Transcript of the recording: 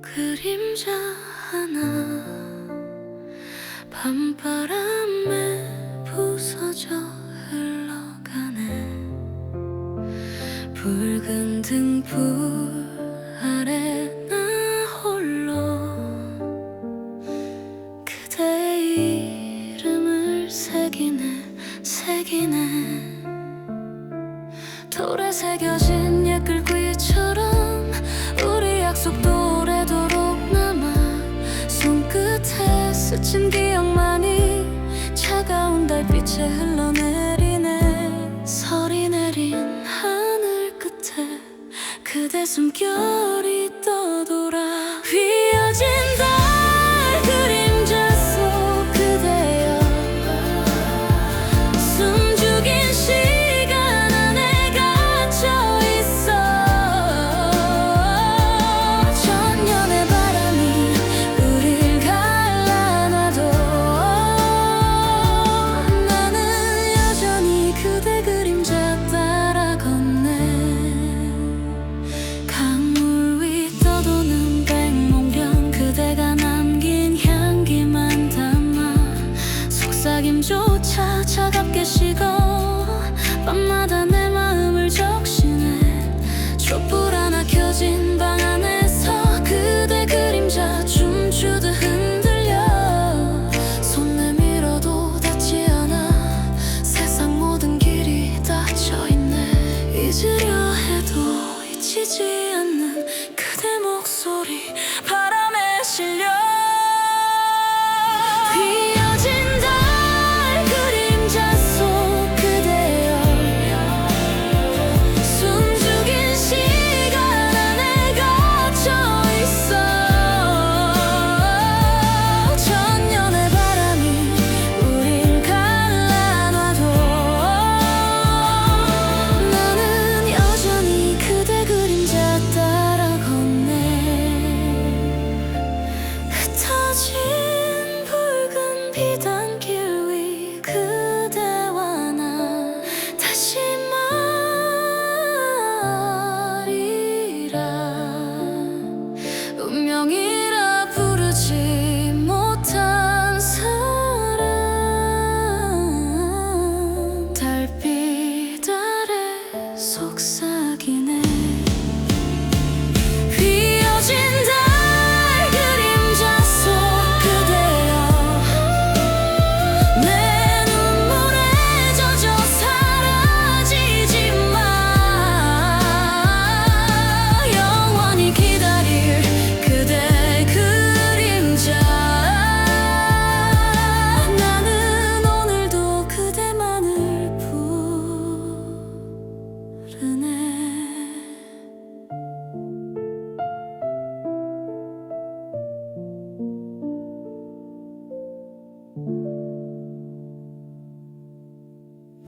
그림자 하나. 밤바람에 부서져 흘러가네. 붉은 등불 아래 나 홀로 그대의 이름을 새기네 새기네. 돌에 새겨진 옛글 스친 기억만이 차가운 달빛에 흘러내리네. 서리 내린 하늘 끝에 그대 숨결이 떠돌아 속삭임조차 차갑게 식어. 밤마다 내 마음을 적시네. 촛불 하나 켜진 방 안에서 그대 그림자 춤추듯 흔들려. 손 내밀어도 닿지 않아. 세상 모든 길이 닫혀있네. 잊으려 해도 잊히지 은혜